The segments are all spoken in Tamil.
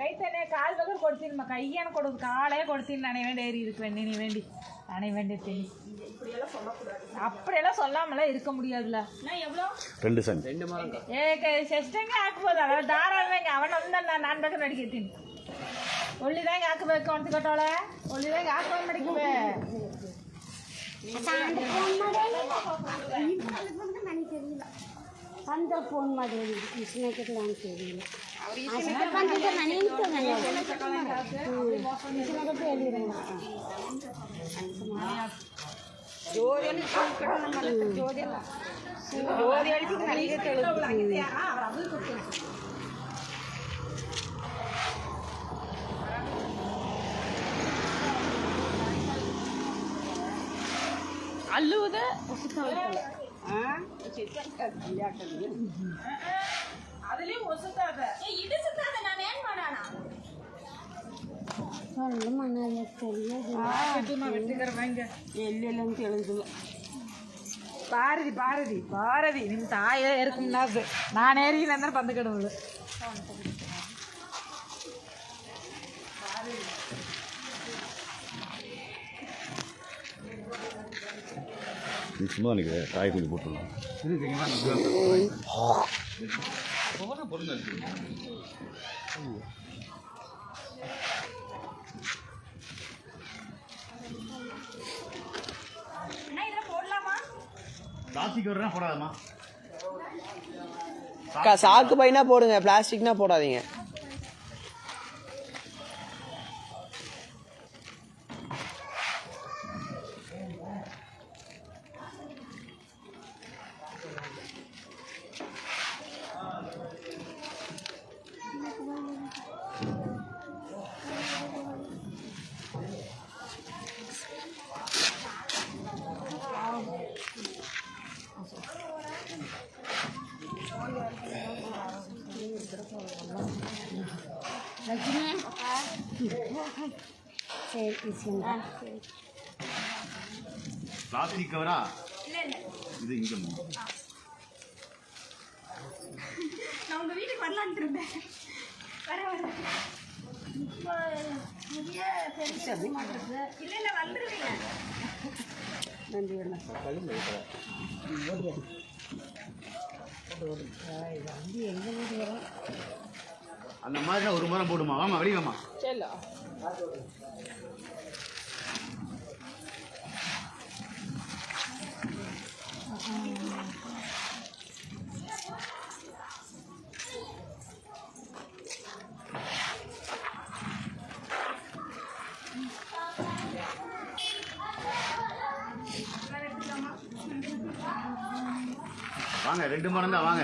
ಕೈತನೆ ಕಾಲ್ ಬೇಕಾದ್ರೆ ಕೊಡ್ತೀನಿ ಮ ಕೈಯೇನು ಕೊಡೋದು ಕಾಳೇ ಕೊಡ್ತೀನಿ ನಾನೇ வேண்டி ஏறி இருக்குவேன் நீ வேண்டி நானே வேண்டி தேனி அப்படியெல்லாம் சொல்லாமலாம் இருக்க முடியாதுல்ல ரெண்டு சென்ட் ಏ ಎಷ್ಟಂಗೆ ಹಾಕ್ಬೋದು ಅಲ್ಲ ಧಾರಾಳವಾಗಿ ಅವನ ಒಂದ ನಾನು ಬೇಕಾದ್ರೆ ನಡಿಕತ್ತೀನಿ ಒಳ್ಳಿದಂಗೆ ಹಾಕ್ಬೇಕು ಅಂತ ಕೊಟ್ಟವಳೆ ಒಳ್ಳಿದಂಗೆ ಹಾಕೊಂಡು ನಡಿಕವೆ அந்த ஃபோன் மாதிரி ಜೋರಿಯಲ್ಲಿ ಜೋರಿಯಲ್ಲ ಜೋರಿ ಹೇಳ್ತೀನಿ ನನಗೆ ತಿಳಿದಿಲ್ಲ ಅದು ಗೊತ್ತಿಲ್ಲ ಅಲ್ಲುವುದ ಅದರಲ್ಲಿ ಹೊಸದಾದ சொல்ல மணால தெரியாது வெட்டுக்கிறவங்க ಎಲ್ಲೆಲ್ಲ ಅಂತ ಹೇಳಿದ್ರು பாரதி பாரதி பாரதி ನಿಮ್ಮ ತಾಯೇ இருக்கும்னாது நான் ஏறியில் ಅಂದ್ರೆ ಬಂದು கிடுவது நீ சும்மா நிற்கிற காய் கொஞ்சம் போட்டுடலாம் பிளாஸ்டிக் வரலாம் போடாதம்மா. சாக்கு பைனா போடுங்க பிளாஸ்டிக்னா போடாதீங்க. சரி பிளாஸ்டிக் கவரா இது இங்கே நான் உங்க வீட்டுக்கு வரலான்ட்டு இருந்தேன். வர வர. நிறைய பெருசு இல்லை இல்லை வந்துருவீங்க. அந்த மாதிரி ஒரு மரம் போடுமா? வாமா வெளியே வாமா வாங்க ரெண்டு மரம் தான் வாங்க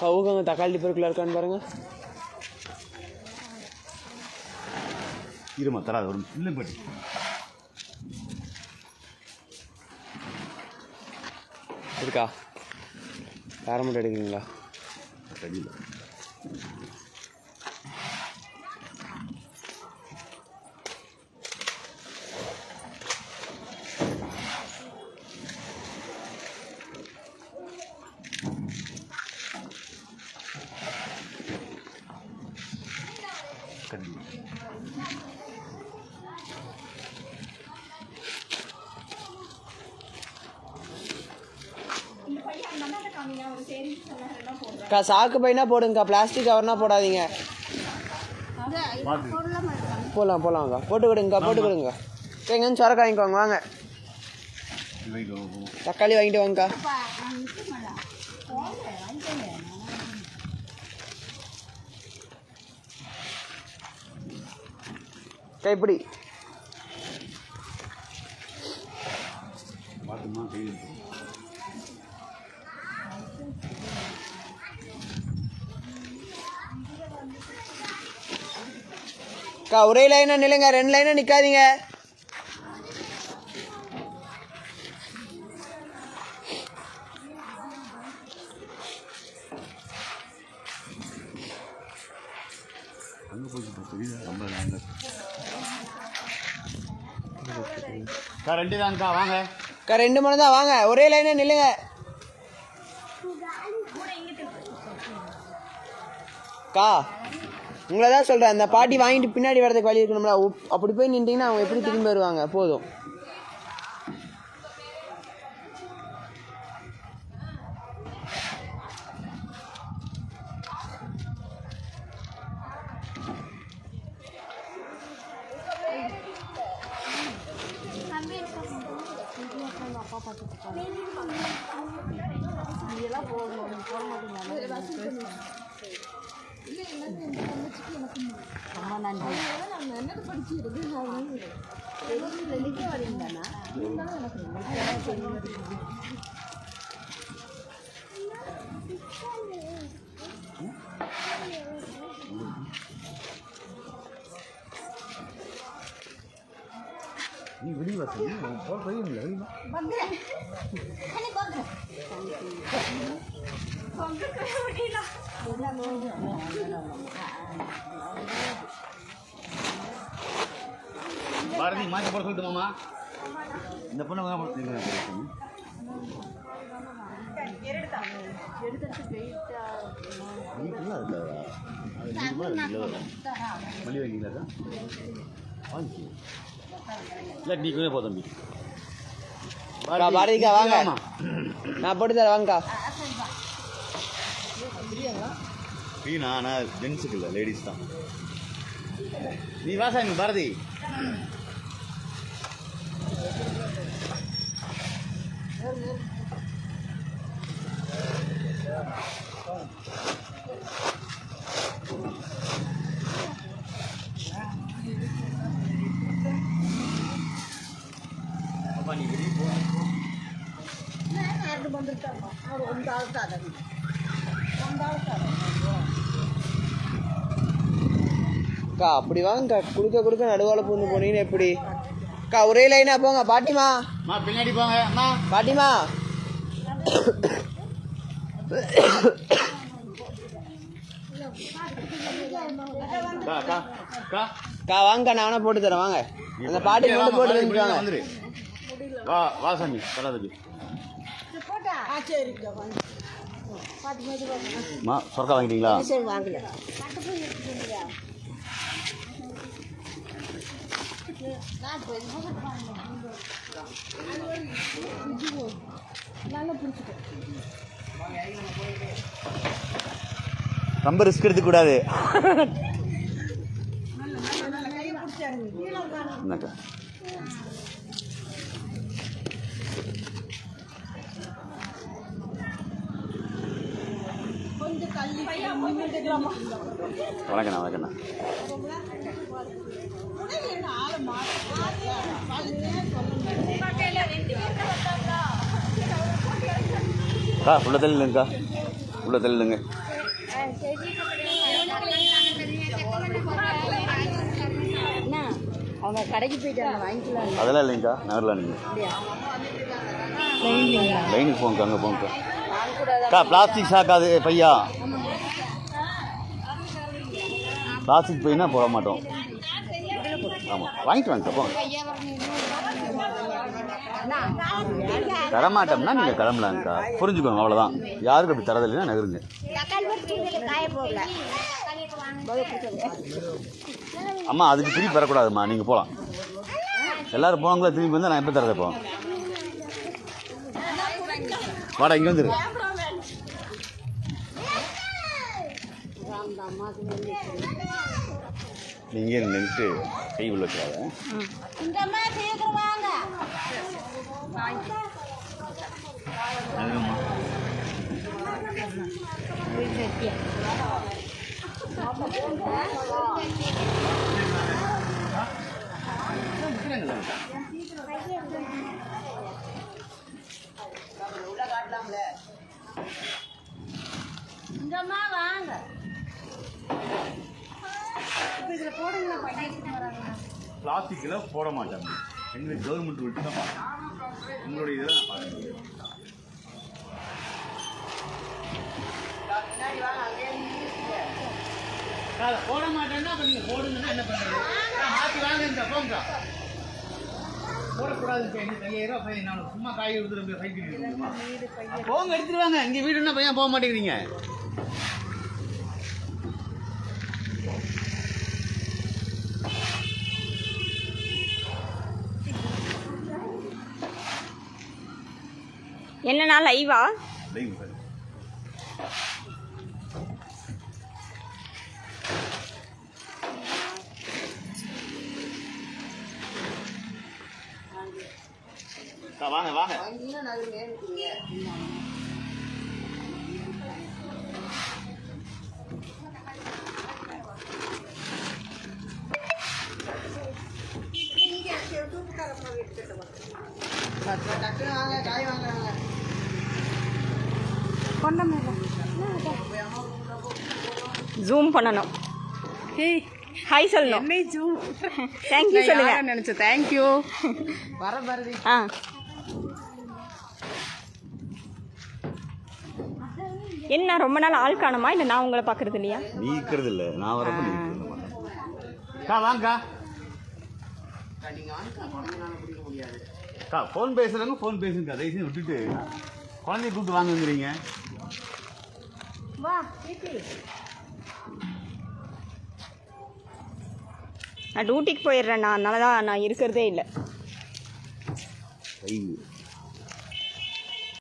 கவுகங்க தக்காளி பொருட்கள் இருக்கான்னு பாருங்க. இருமா தராது ஒரு இல்லை பட்டி. இருக்கா? மட்டும் எடுக்கிறீங்களா? தெரியல கண்டிப்பாக அக்கா சாக்கு பைனா போடுங்கக்கா பிளாஸ்டிக் கவர்னா போடாதீங்க. போகலாம் போகலாம்க்கா போட்டு கொடுங்கக்கா போட்டு கொடுங்க எங்கன்னு சொரக்கா வாங்கிக்கோங்க வாங்க. தக்காளி வாங்கிட்டு வாங்கக்கா. கையில் அக்கா ஒரே லைனா நில்லுங்க ரெண்டு லைனா நிக்காதீங்க. ரெண்டு தான்க்கா வாங்க. அக்கா ரெண்டு மணி தான் வாங்க. ஒரே லைனே நில்லுங்க. அக்கா உங்களை தான் சொல்கிறேன் அந்த பாட்டி வாங்கிட்டு பின்னாடி வரதுக்கு வழி இருக்கணும்ல அப்படி போய் நின்றீங்கன்னா அவங்க எப்படி திரும்பி வருவாங்க? போதும். நீ வெளியே வசதி போக போயிருந்தீங்க பாரதி மாற்றி போட சொல்லிட்டு மாமா. இந்த பொண்ணு தான் போட? மல்லி வாங்கிங்களா வாங்கி இல்லை நீ கூட போ தம்பி. பாரதிக்கா வாங்க. நான் போட்டு தரேன் வாங்கக்கா. ஜென்ஸுக்கு இல்லை லேடிஸ் தான். நீ வாசாமி பாரதி. அப்பா அக்கா அப்படி வாங்கக்கா குடுக்க குடுக்க நடுவால பூந்து போனீங்கன்னு எப்படி? அக்கா ஒரே லைனா போங்க. பாட்டிமா. அம்மா பின்னாடி போங்க. அம்மா. பாட்டிமா. அக்கா அக்கா. அக்கா. அக்கா வாங்கக்கா நான் வேணா போட்டு தரேன். வாங்க. அந்த பாட்டி மட்டும் போட்டு தந்துட்டு வாங்க வா வா சாமி மா சொர்க்கா வாங்கிட்டீங்களா? ரொம்ப ரிஸ்க் எடுத்துக்கூடாது. என்னக்கா? வணக்கண்ணா வணக்கண்ணா. அக்கா உள்ள தள்ளிலுங்கக்கா உள்ள தள்ளிலுங்க அவங்க கடைக்கு போயிட்டு அவங்க வாங்கிக்கலாம் அதெல்லாம் இல்லைங்கக்கா நகரில் நீங்கள் லைனுக்கு போங்கக்கா அங்கே போங்கக்கா. அக்கா பிளாஸ்டிக் சாக்காது பையா. பிளாஸ்டிக் பையனா போட மாட்டோம். ஆமாம் வாங்கிட்டு வாங்க போங்க தரமாட்டோம்னா நீங்கள் கிளம்பலாங்கக்கா. புரிஞ்சுக்கோங்க அவ்வளோதான் யாருக்கு அப்படி தரதில்லைன்னா நகருங்க. அம்மா அதுக்கு திருப்பி வரக்கூடாதும்மா. நீங்கள் போகலாம் எல்லோரும் போனாங்களா திரும்பி வந்தால் நான் எப்போ தரதை போவோம் வாடா இங்கே வந்துரு. நீங்கள் நின்று கை உள்ள வச்சாத இந்த அம்மா வாங்க அதுங்கம்மா இந்த அம்மா வாங்க பிளாஸ்டிக்கில் போட மாட்டாங்க. எங்களுக்கு கவர்மெண்ட் விட்டு தான் பார்க்கணும் உங்களுடைய இதில் நான் பார்க்க முடியும் போட மாட்டேன்னா அப்ப நீங்க போடுங்கன்னா என்ன பண்றது? மாத்தி வாங்க போங்க. போடக்கூடாது ஐயாயிரம் ரூபாய் ஃபைன் நான் சும்மா காய் எடுத்துட்டு ஃபைன் கட்டிடுமா போங்க எடுத்துட்டு வாங்க. இங்க வீடுன்னா பையன் போக மாட்டேங்கிறீங்க? என்னண்ணா லைவா லைவ் சார் வாங்க வாங்க ஜூம் பண்ணணும். ஹாய். சொல்லணும். என்னை ஜூம் தேங்க்யூ சொல்லுங்க. நினைச்சேன்? தேங்க்யூ வர பாரதி. ஆ. என்ன ரொம்ப நாள் ஆள் காணுமா? இல்லை நான் உங்களை பார்க்கறது இல்லையா? நீ இருக்கிறது இல்லை நான் வரப்ப நீ கா வாங்கக்கா நீங்க வாங்க குழந்தைனால பிடிக்க முடியாது அக்கா ஃபோன் பேசுகிறவங்க ஃபோன் பேசுங்க. தயவு செஞ்சு விட்டுட்டு. குழந்தைய கூப்பிட்டு வாங்குங்கிறீங்க. வா நான் டியூட்டிக்கு போயிடுறேன் நான். அதனால தான் நான் இருக்கிறதே இல்லை.